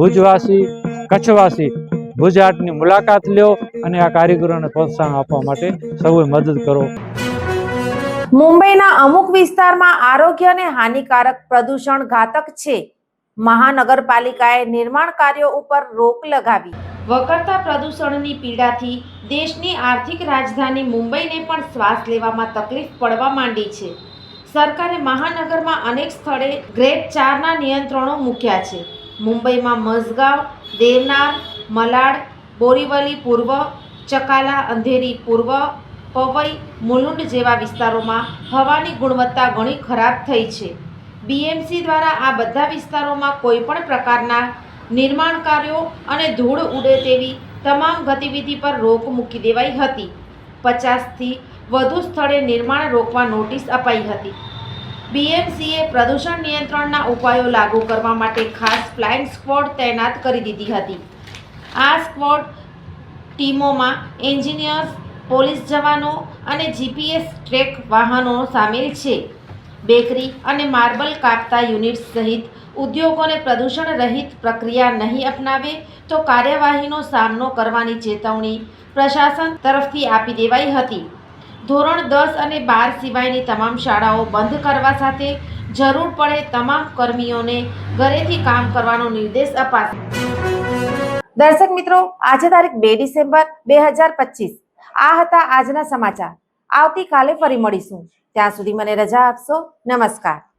ભુજવાસી કચ્છવાસી ભુજ હાટની મુલાકાત લ્યો અને આ કારીગરોને પ્રોત્સાહન આપવા માટે સૌએ મદદ કરો. મુંબઈના અમુક વિસ્તારમાં આરોગ્યને હાનિકારક પ્રદૂષણ ઘાતક છે. મહાનગરપાલિકાએ નિર્માણ કાર્યો ઉપર રોક લગાવી. વકરતા પ્રદૂષણની પીડાથી દેશની આર્થિક રાજધાની મુંબઈને પણ શ્વાસ લેવામાં તકલીફ પડવા માંડી છે. સરકારે મહાનગરમાં અનેક સ્થળે ગ્રેડ ચારના નિયંત્રણો મૂક્યા છે. મુંબઈમાં મઝગાંવ, દેવનાર, મલાડ, બોરીવલી પૂર્વ, ચકાલા, અંધેરી પૂર્વ, પવઈ, મુલુંડ જેવા વિસ્તારોમાં હવાની ગુણવત્તા ઘણી ખરાબ થઈ છે. બીએમસી દ્વારા આ બધા વિસ્તારોમાં કોઈપણ પ્રકારના નિર્માણ કાર્યો અને ધૂળ ઉડે તેવી તમામ ગતિવિધિ પર રોક મૂકી દેવાઈ હતી. પચાસથી વધુ સ્થળે નિર્માણ રોકવા નોટિસ અપાઈ હતી. બીએમસીએ પ્રદૂષણ નિયંત્રણના ઉપાયો લાગુ કરવા માટે ખાસ ફ્લાઇંગ સ્ક્વોડ તૈનાત કરી દીધી હતી. આ સ્ક્વોડ ટીમોમાં એન્જિનિયર્સ, પોલીસ જવાનો અને જીપીએસ ટ્રેક વાહનો સામેલ છે. બેકરી અને માર્બલ કાપતા યુનિટ્સ સહિત ઉદ્યોગોને પ્રદૂષણ રહિત પ્રક્રિયા નહીં અપનાવે તો કાર્યવાહીનો સામનો કરવાની ચેતવણી પ્રશાસન તરફથી આપી દેવાઈ હતી. ધોરણ દસ અને બાર સિવાયની તમામ શાળાઓ બંધ કરવા સાથે જરૂર પડે તમામ કર્મીઓને ઘરેથી કામ કરવાનો નિર્દેશ અપાશે. દર્શક મિત્રો, આજે તારીખ બે ડિસેમ્બર બે હજાર પચીસ. આ હતા આજના સમાચાર. આવતીકાલે ફરી મળીશું. ત્યાં સુધી મને રજા આપશો. નમસ્કાર.